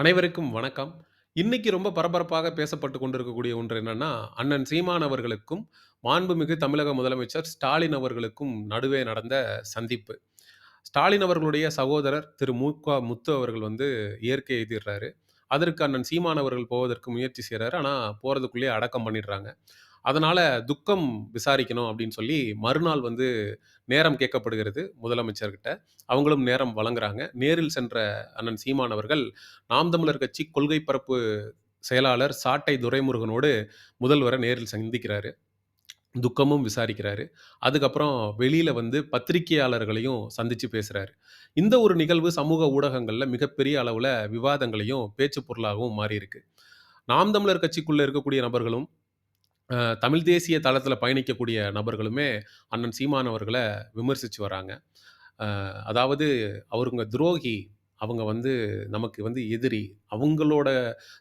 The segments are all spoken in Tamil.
அனைவருக்கும் வணக்கம். இன்னைக்கு ரொம்ப பரபரப்பாக பேசப்பட்டு கொண்டிருக்கக்கூடிய ஒன்று என்னன்னா, அண்ணன் சீமான் அவர்களுக்கும், மாண்புமிகு தமிழக முதலமைச்சர் ஸ்டாலின் அவர்களுக்கும் நடுவே நடந்த சந்திப்பு. ஸ்டாலின் அவர்களுடைய சகோதரர் திரு மு.க. முத்து அவர்கள் வந்து இயற்கை எழுதிடுறாரு அதற்கு அண்ணன் சீமான் அவர்கள் போவதற்கு முயற்சி செய்கிறாரு ஆனால் போகிறதுக்குள்ளேயே அடக்கம் பண்ணிடுறாங்க. அதனால துக்கம் விசாரிக்கணும் அப்படின்னு சொல்லி மறுநாள் வந்து நேரம் கேட்கப்படுகிறது முதலமைச்சர்கிட்ட. அவங்களும் நேரம் வழங்குறாங்க. நேரில் சென்ற அண்ணன் சீமான் அவர்கள், நாம் தமிழர் கட்சி கொள்கை பரப்பு செயலாளர் சாட்டை துரைமுருகனோடு முதல்வரை நேரில் சந்திக்கிறாரு. துக்கமும் விசாரிக்கிறாரு. அதுக்கப்புறம் வெளியில வந்து பத்திரிக்கையாளர்களையும் சந்திச்சு பேசுறாரு. இந்த ஒரு நிகழ்வு சமூக ஊடகங்கள்ல மிகப்பெரிய அளவுல விவாதங்களையும், பேச்சு பொருளாகவும் மாறியிருக்கு. நாம் தமிழர் கட்சிக்குள்ள இருக்கக்கூடிய நபர்களும், அ தமிழ் தேசிய தளத்தில பயணிக்கக்கூடிய நபர்களுமே அண்ணன் சீமான் அவர்கள விமர்சிச்சு வராங்க. அ அதாவது அவருங்க துரோகி. அவங்க வந்து நமக்கு வந்து எதிரி. அவங்களோட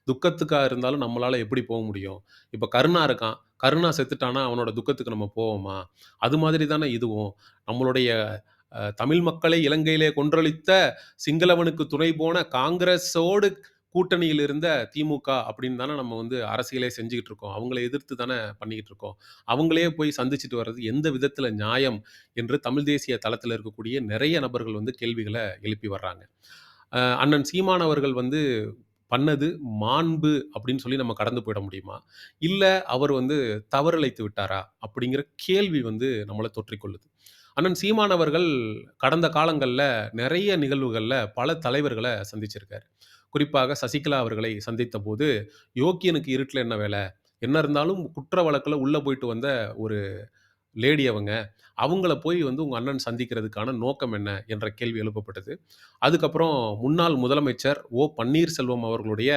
துக்கத்துக்கா இருந்தாலும் நம்மளால எப்படி போ முடியும்? இப்ப கருணா இருக்கான். கருணா செத்துட்டான்னா அவனோட துக்கத்துக்கு நம்ம போவோமா? அது மாதிரி தானே இதுவும். நம்மளுடைய அ தமிழ் மக்களை இலங்கையிலே கொன்றொழித்த சிங்களவனுக்கு துணை போன காங்கிரஸோடு கூட்டணியில் இருந்த திமுக அப்படின்னு தானே நம்ம வந்து அரசியலே செஞ்சுக்கிட்டு இருக்கோம். அவங்கள எதிர்த்து தானே பண்ணிக்கிட்டு இருக்கோம். அவங்களே போய் சந்திச்சுட்டு வர்றது எந்த விதத்தில் நியாயம்? என்று தமிழ் தேசிய தளத்தில் இருக்கக்கூடிய நிறைய நபர்கள் வந்து கேள்விகளை எழுப்பி வர்றாங்க. அண்ணன் சீமான் அவர்கள் வந்து பண்ணது மாண்பு அப்படின்னு சொல்லி நம்ம கடந்து போயிட முடியுமா? இல்லை அவர் வந்து தவறிழைத்து விட்டாரா? அப்படிங்கிற கேள்வி வந்து நம்மளை தொற்றிக் கொள்ளுது. அண்ணன் சீமான் அவர்கள் கடந்த காலங்களில் நிறைய நிகழ்வுகளில் பல தலைவர்களை சந்திச்சிருக்காரு. குறிப்பாக சசிகலா அவர்களை சந்தித்த போது "யோக்கியனுக்கு இருட்டில் என்ன வேலை? என்ன இருந்தாலும் குற்ற வழக்கில் உள்ளே போயிட்டு வந்த ஒரு லேடி அவங்க. அவங்கள போய் வந்து உங்கள் அண்ணன் சந்திக்கிறதுக்கான நோக்கம் என்ன?" என்ற கேள்வி எழுப்பப்பட்டது. அதுக்கப்புறம் முன்னாள் முதலமைச்சர் ஓ. பன்னீர்செல்வம் அவர்களுடைய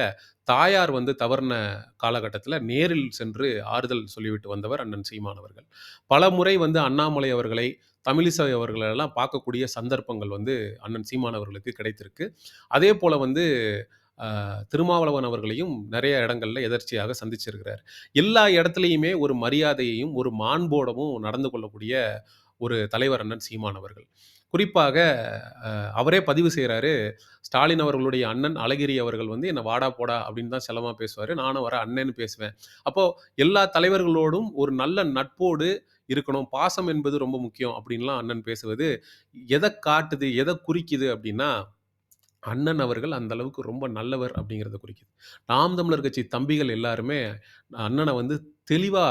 தாயார் வந்து தவறுன காலகட்டத்தில் நேரில் சென்று ஆறுதல் சொல்லிவிட்டு வந்தவர் அண்ணன் சீமான் அவர்கள். பலமுறை வந்து அண்ணாமலை அவர்களை, தமிழிசை அவர்களெல்லாம் பார்க்கக்கூடிய சந்தர்ப்பங்கள் வந்து அண்ணன் சீமான் அவர்களுக்கு கிடைத்திருக்கு. அதேபோல வந்து திருமாவளவன் அவர்களையும் நிறைய இடங்கள்ல எதர்ச்சியாக சந்திச்சிருக்கிறார். எல்லா இடத்துலையுமே ஒரு மரியாதையையும், ஒரு மாண்போடவும் நடந்து கொள்ளக்கூடிய ஒரு தலைவர் அண்ணன் சீமான் அவர்கள். குறிப்பாக அவரே பதிவு செய்கிறாரு ஸ்டாலின் அவர்களுடைய அண்ணன் அழகிரி அவர்கள் வந்து என்னை வாடா, போடா அப்படின்னு தான் செலமாக பேசுவார் நானும் வர அண்ணன்னு பேசுவேன். அப்போது எல்லா தலைவர்களோடும் ஒரு நல்ல நட்போடு இருக்கணும். பாசம் என்பது ரொம்ப முக்கியம் அப்படின்லாம் அண்ணன் பேசுவது எதை காட்டுது? எதை குறிக்குது? அப்படின்னா, அண்ணன் அவர்கள் அந்த அளவுக்கு ரொம்ப நல்லவர் அப்படிங்கிறத குறிக்குது. நாம் தமிழர் கட்சி தம்பிகள் எல்லாருமே அண்ணன வந்து தெளிவா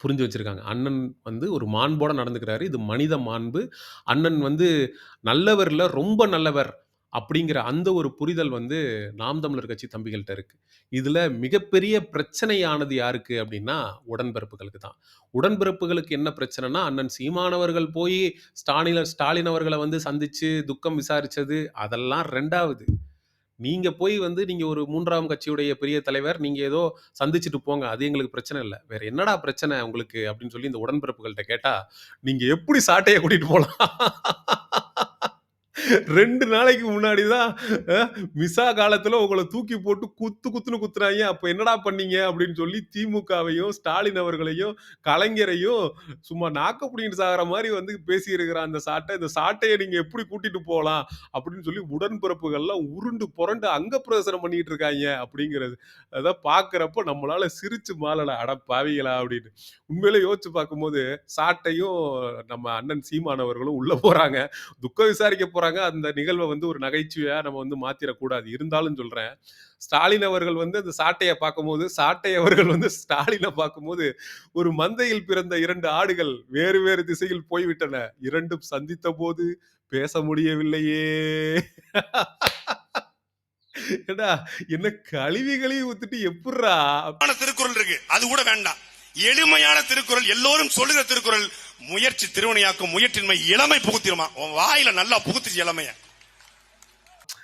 புரிஞ்சு வச்சிருக்காங்க. அண்ணன் வந்து ஒரு மாண்போட நடந்துக்கிறாரு. இது மனித மாண்பு. அண்ணன் வந்து நல்லவரில் ரொம்ப நல்லவர். அப்படிங்கிற அந்த ஒரு புரிதல் வந்து நாம் தமிழர் கட்சி தம்பிகள்கிட்ட இருக்கு. இதுல மிகப்பெரிய பிரச்சனையானது யாருக்கு அப்படின்னா, உடன்பிறப்புகளுக்கு தான். உடன்பிறப்புகளுக்கு என்ன பிரச்சனைன்னா, அண்ணன் சீமானவர்கள் போய் ஸ்டாலின ஸ்டாலின் அவர்களை வந்து சந்திச்சு துக்கம் விசாரிச்சது அதெல்லாம் ரெண்டாவது நீங்க போய் வந்து நீங்க ஒரு மூன்றாம் கட்சியுடைய பெரிய தலைவர். நீங்க ஏதோ சந்திச்சுட்டு போங்க. அது எங்களுக்கு பிரச்சனை இல்லை வேற என்னடா பிரச்சனை உங்களுக்கு? அப்படின்னு சொல்லி இந்த உடன்பிறப்புகள்கிட்ட கேட்டா, நீங்க எப்படி சாட்டையை கூட்டிட்டு போலாம்? ரெண்டு நாளைக்கு முன்னாடி தான் மிசா காலத்துல உங்கள தூக்கி போட்டு குத்து குத்துன்னு குத்துறாங்க அப்ப என்னடா பண்ணீங்க? அப்படின்னு சொல்லி திமுகவையும், ஸ்டாலின் அவர்களையும், கலைஞரையும் சும்மா நாக்க பிடிங்கிட்டு சாகிற மாதிரி வந்து பேசியிருக்கிற அந்த சாட்டை இந்த சாட்டையை நீங்க எப்படி கூட்டிட்டு போகலாம் அப்படின்னு சொல்லி உடன்பிறப்புகள்லாம் உருண்டு புரண்டு அங்க பிரதர்சனம் பண்ணிட்டு இருக்காங்க அப்படிங்கிறது. அதை பார்க்கிறப்ப நம்மளால சிரிச்சு மாளல. அட பாவிகளா! அப்படின்னு. உண்மையில யோசிச்சு பார்க்கும்போது, சாட்டையும் நம்ம அண்ணன் சீமானவர்களும் உள்ள போறாங்க. துக்கம் விசாரிக்க போறாங்க. அந்த நிகழ்வை வந்து ஒரு நகைச்சுவையா நம்ம வந்து மாத்திரக்கூடாது இருந்தாலும் சொல்றேன். ஸ்டாலின் அவர்கள் வந்து அந்த சாட்டையை பார்க்கும்போது, சாட்டை அவர்கள் வந்து ஸ்டாலினை பார்க்கும்போது, ஒரு மந்தையில் பிறந்த இரண்டு ஆடுகள் வேறு வேறு திசையில் போய்விட்டன. இரண்டும் சந்தித்த போது பேச முடியவில்லையே! என்ன கழுவி கழுவி ஊத்திட்டு எப்புட்றா? திருக்குறள் இருக்கு அது கூட வேண்டாம் எளிமையான திருக்குறள் எல்லோரும் சொல்லுகிற திருக்குறள் முயற்சி திருவனையாக்கும் முயற்சின்மை இளமை புகுத்திருமா உன் வாயில நல்லா புகுத்துச்சு இளமைய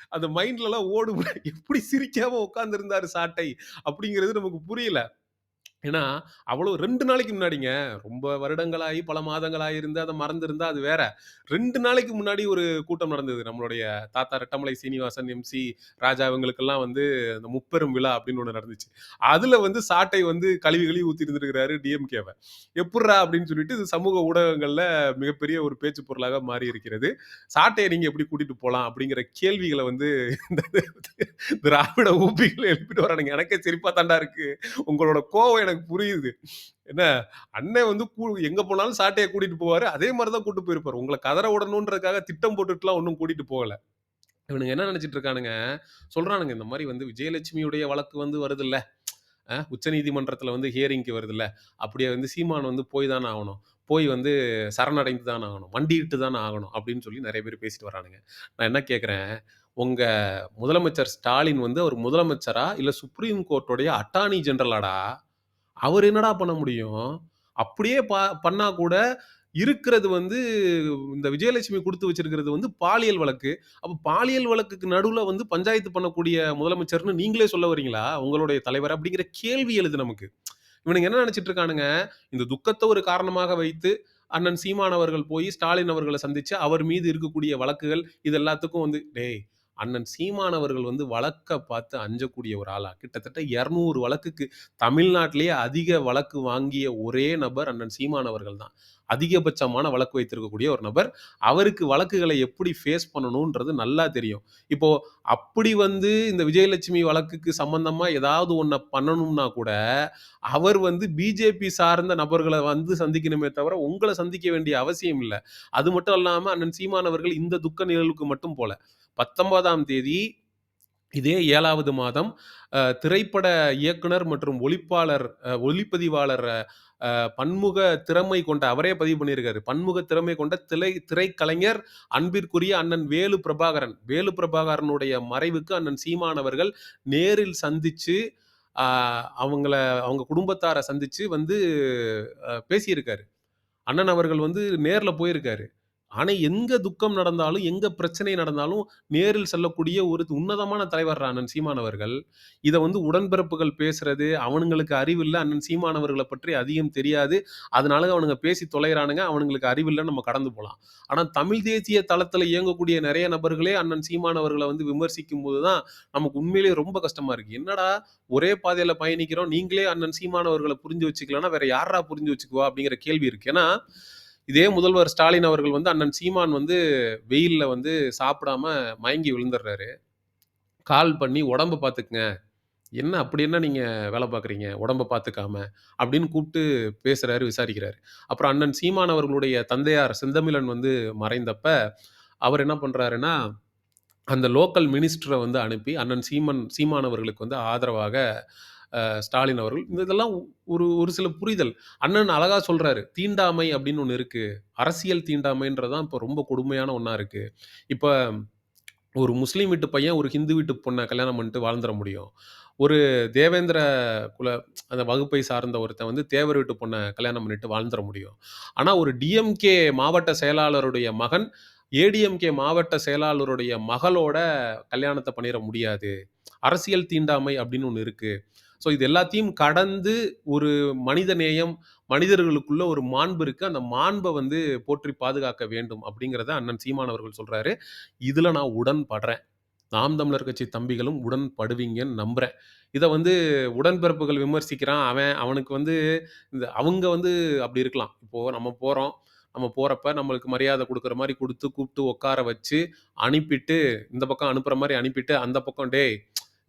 அந்த மைண்ட்லலாம் ஓடும். எப்படி சிரிக்காம உட்கார்ந்து இருந்தாரு சாட்டை? அப்படிங்கிறது நமக்கு புரியல. ஏன்னா, அவ்வளோ 2 நாளைக்கு முன்னாடிங்க. ரொம்ப வருடங்களாகி, பல மாதங்களாகி இருந்து அத மறந்திருந்தா அது வேற. 2 நாளைக்கு முன்னாடி ஒரு கூட்டம் நடந்தது. நம்மளுடைய தாத்தா ரெட்டமலை சீனிவாசன், எம்.சி. ராஜா இவங்களுக்கெல்லாம் வந்து அந்த முப்பெரும் விழா அப்படின்னு ஒண்ணு நடந்துச்சு. அதுல வந்து சாட்டை வந்து கழுவி கழுவி ஊத்தியிருந்திருக்கிறாரு டிஎம்கேவ. எப்புட்றா அப்படின்னு சொல்லிட்டு இது சமூக ஊடகங்கள்ல மிகப்பெரிய ஒரு பேச்சு பொருளாக மாறி இருக்கிறது. சாட்டைய நீங்க எப்படி கூட்டிட்டு போலாம்? அப்படிங்கிற கேள்விகள வந்து இந்த திராவிட ஊபிகள் எழுப்பிட்டு வரானுங்க. எனக்கே சிரிப்பா தான்டா இருக்கு. உங்களோட கோவம் எனக்கு புரியுது. என்ன அண்ணன் வந்து கூ எங்க போனாலும் சாட்டையை கூட்டிட்டு போவாரு. அதே மாதிரி தான் கூட்டு போயிருப்பாரு. உங்களை கதற விடணுன்றதுக்காக திட்டம் போட்டுட்டுலாம் ஒன்றும் கூட்டிட்டு போகல. இவனுங்க என்ன நினைச்சிட்டு இருக்கானுங்க, சொல்றானுங்க இந்த மாதிரி வந்து விஜயலட்சுமியுடைய வழக்கு வந்து வருதுல்ல. அ உச்சநீதிமன்றத்தில் வந்து ஹியரிங்க்கு வருதுல்ல. அப்படியே வந்து சீமான் வந்து போய் தானே ஆகணும் போய் வந்து சரணடைந்து தான ஆகணும். வண்டிட்டு தானே ஆகணும். அப்படின்னு சொல்லி நிறைய பேர் பேசிட்டு வரானுங்க. நான் என்ன கேட்குறேன் உங்க முதலமைச்சர் ஸ்டாலின் வந்து அவர் முதலமைச்சரா? இல்ல சுப்ரீம் கோர்ட்டோடைய அட்டார்னி ஜெனரலாடா? அவர் என்னடா பண்ண முடியும்? அப்படியே பா பண்ணா கூட இருக்கிறது வந்து இந்த விஜயலட்சுமி கொடுத்து வச்சிருக்கிறது வந்து பாலியல் வழக்கு. அப்போ பாலியல் வழக்குக்கு நடுவில் வந்து பஞ்சாயத்து பண்ணக்கூடிய முதலமைச்சர்னு நீங்களே சொல்ல வரீங்களா? உங்களுடைய தலைவர் அப்படிங்கிற கேள்வி எழுது நமக்கு. இவனுங்க என்ன நினைச்சிட்டு இருக்கானுங்க, இந்த துக்கத்தை ஒரு காரணமாக வைத்து அண்ணன் சீமான் அவர்கள் போய் ஸ்டாலின் அவர்களை சந்திச்சு, அவர் மீது இருக்கக்கூடிய வழக்குகள் இது எல்லாத்துக்கும் வந்து டேய் அண்ணன் சீமானவர்கள் வந்து வழக்கை பார்த்து அஞ்சக்கூடிய ஒரு ஆளா? கிட்டத்தட்ட 200 வழக்குக்கு தமிழ்நாட்டிலேயே அதிக வழக்கு வாங்கிய ஒரே நபர் அண்ணன் சீமானவர்கள் தான். அதிகபட்சமான வழக்கு வைத்திருக்கக்கூடிய ஒரு நபர். அவருக்கு வழக்குகளை எப்படி ஃபேஸ் பண்ணணுன்றது நல்லா தெரியும். இப்போ அப்படி வந்து இந்த விஜயலட்சுமி வழக்குக்கு சம்பந்தமா ஏதாவது ஒன்றை பண்ணணும்னா கூட, அவர் வந்து பிஜேபி சார்ந்த நபர்களை வந்து சந்திக்கணுமே தவிர, உங்களை சந்திக்க வேண்டிய அவசியம் இல்லை அது மட்டும் இல்லாமல் அண்ணன் சீமானவர்கள் இந்த துக்க நிகழ்வுக்கு மட்டும் போல. 19ஆம் தேதி இதே ஏழாவது மாதம் திரைப்பட இயக்குனர் மற்றும் ஒளிப்பாளர் ஒளிப்பதிவாளர் பன்முக திறமை கொண்ட அவரே பதிவு பண்ணியிருக்காரு. பன்முக திறமை கொண்ட திரை திரைக்கலைஞர் அன்பிற்குரிய அண்ணன் வேலு பிரபாகரன். வேலு பிரபாகரனுடைய மறைவுக்கு அண்ணன் சீமானவர்கள் நேரில் சந்திச்சு, அவங்கள அவங்க குடும்பத்தாரை சந்திச்சு வந்து பேசியிருக்காரு. அண்ணன் அவர்கள் வந்து நேரில் போயிருக்காரு. ஆனால் எங்கே துக்கம் நடந்தாலும், எங்கே பிரச்சனை நடந்தாலும், நேரில் செல்லக்கூடிய ஒரு உன்னதமான தலைவர் அண்ணன் சீமானவர்கள் இதை வந்து உடன்பிறப்புகள் பேசுறது, அவனுங்களுக்கு அறிவில்லை அண்ணன் சீமானவர்களை பற்றி அதிகம் தெரியாது. அதனால அவனுங்க பேசி தொலைகிறானுங்க அவனுங்களுக்கு அறிவில்லை நம்ம கடந்து போகலாம் ஆனால் தமிழ் தேசிய தளத்தில் இயங்கக்கூடிய நிறைய நபர்களே அண்ணன் சீமானவர்களை வந்து வந்து விமர்சிக்கும்போது தான், நமக்கு உண்மையிலேயே ரொம்ப கஷ்டமா இருக்கு. என்னடா ஒரே பாதையில் பயணிக்கிறோம். நீங்களே அண்ணன் சீமானவர்களை புரிஞ்சு வச்சுக்கலன்னா, வேற யாரா புரிஞ்சு வச்சுக்குவா? அப்படிங்கிற கேள்வி இருக்கு. ஏன்னா, இதே முதல்வர் ஸ்டாலின் அவர்கள் வந்து அண்ணன் சீமான் வந்து வெயிலில் வந்து சாப்பிடாம மயங்கி விழுந்துடுறாரு. கால் பண்ணி உடம்ப பார்த்துக்குங்க என்ன அப்படி என்ன நீங்கள் வேலை பார்க்குறீங்க? உடம்பை பார்த்துக்காம. அப்படின்னு கூப்பிட்டு பேசுகிறாரு விசாரிக்கிறாரு. அப்புறம் அண்ணன் சீமான் அவர்களுடைய தந்தையார் செந்தமிழன் வந்து மறைந்தப்ப, அவர் என்ன பண்ணுறாருன்னா அந்த லோக்கல் மினிஸ்டரை வந்து அனுப்பி அண்ணன் சீமன் சீமானவர்களுக்கு வந்து ஆதரவாக ஸ்டாலின் அவர்கள் இந்த இதெல்லாம் ஒரு ஒரு சில புரிதல். அண்ணன் அழகாக சொல்கிறாரு தீண்டாமை அப்படின்னு ஒன்று இருக்குது அரசியல் தீண்டாமைன்றது தான் ரொம்ப கொடுமையான ஒன்றா இருக்குது இப்போ ஒரு முஸ்லீம் வீட்டு பையன், ஒரு ஹிந்து வீட்டு பொண்ணை கல்யாணம் பண்ணிட்டு வாழ்ந்துட முடியும். ஒரு தேவேந்திர குல அந்த வகுப்பை சார்ந்த ஒருத்தன் வந்து தேவர் வீட்டு பொண்ணை கல்யாணம் பண்ணிட்டு வாழ்ந்துட முடியும். ஆனால் ஒரு டிஎம்கே மாவட்ட செயலாளருடைய மகன், ஏடிஎம்கே மாவட்ட செயலாளருடைய மகளோட கல்யாணத்தை பண்ணிட முடியாது. அரசியல் தீண்டாமை அப்படின்னு ஒன்று இருக்குது ஸோ இது எல்லாத்தையும் கடந்து ஒரு மனித நேயம், மனிதர்களுக்குள்ள ஒரு மாண்பு இருக்கு. அந்த மாண்பை வந்து போற்றி பாதுகாக்க வேண்டும் அப்படிங்கிறத அண்ணன் சீமான் அவர்கள் சொல்றாரு. இதுல நான் உடன்படுறேன். நாம் தமிழர் கட்சி தம்பிகளும் உடன்படுவீங்கன்னு நம்புறேன். இதை வந்து உடன்பிறப்புகள் விமர்சிக்கிறான். அவன் அவனுக்கு வந்து இந்த அவங்க வந்து அப்படி இருக்கலாம். இப்போ நம்ம போறோம். நம்ம போகிறப்ப நம்மளுக்கு மரியாதை கொடுக்குற மாதிரி கொடுத்து கூப்பிட்டு உட்கார வச்சு, அனுப்பிட்டு இந்த பக்கம் அனுப்புகிற மாதிரி அனுப்பிட்டு, அந்த பக்கம் "டேய்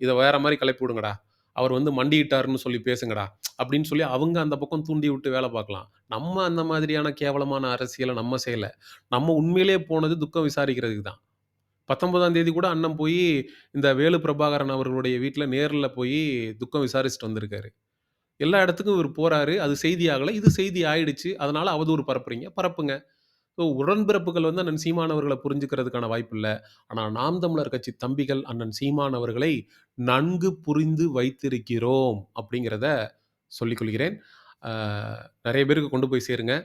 இதை வேற மாதிரி கிளப்பி விடுங்கடா. அவர் வந்து மண்டியிட்டாருன்னு சொல்லி பேசுங்கடா." அப்படின்னு சொல்லி அவங்க அந்த பக்கம் தூண்டி விட்டு வேலை பார்க்கலாம். நம்ம அந்த மாதிரியான கேவலமான அரசியலை நம்ம செய்யலை நம்ம உண்மையிலேயே போனது துக்கம் விசாரிக்கிறதுக்கு தான். 19ஆம் தேதி கூட அண்ணன் போய் இந்த வேலு பிரபாகரன் அவர்களுடைய வீட்டில் நேரில் போய் துக்கம் விசாரிச்சுட்டு வந்திருக்காரு. எல்லா இடத்துக்கும் இவர் போகிறாரு அது செய்தி ஆகலை இது செய்தி ஆயிடுச்சு. அதனால் அவதூறு பரப்புறீங்க. பரப்புங்க. ஸோ உடன்பிறப்புகள் வந்து அண்ணன் சீமான் புரிஞ்சுக்கிறதுக்கான வாய்ப்பு இல்லை ஆனால் நாம் தமிழர் கட்சி தம்பிகள் அண்ணன் சீமான் அவர்களை நன்கு புரிந்து வைத்திருக்கிறோம் அப்படிங்கிறத சொல்லிக்கொள்கிறேன் கொள்கிறேன். பேருக்கு கொண்டு போய் சேருங்க.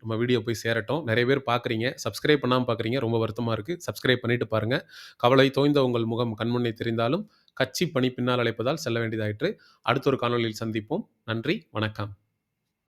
நம்ம வீடியோ போய் சேரட்டும். நிறைய பேர் பார்க்குறீங்க. சப்ஸ்கிரைப் பண்ணாமல் பார்க்குறீங்க. ரொம்ப வருத்தமாக இருக்குது சப்ஸ்கிரைப் பண்ணிட்டு பாருங்கள் கவலை தோய்ந்த உங்கள் முகம் கண்முன்னே தெரிந்தாலும், கட்சி பணி பின்னால் அழைப்பதால் செல்ல வேண்டியதாயிற்று அடுத்த ஒரு காணொளியில் சந்திப்போம் நன்றி வணக்கம்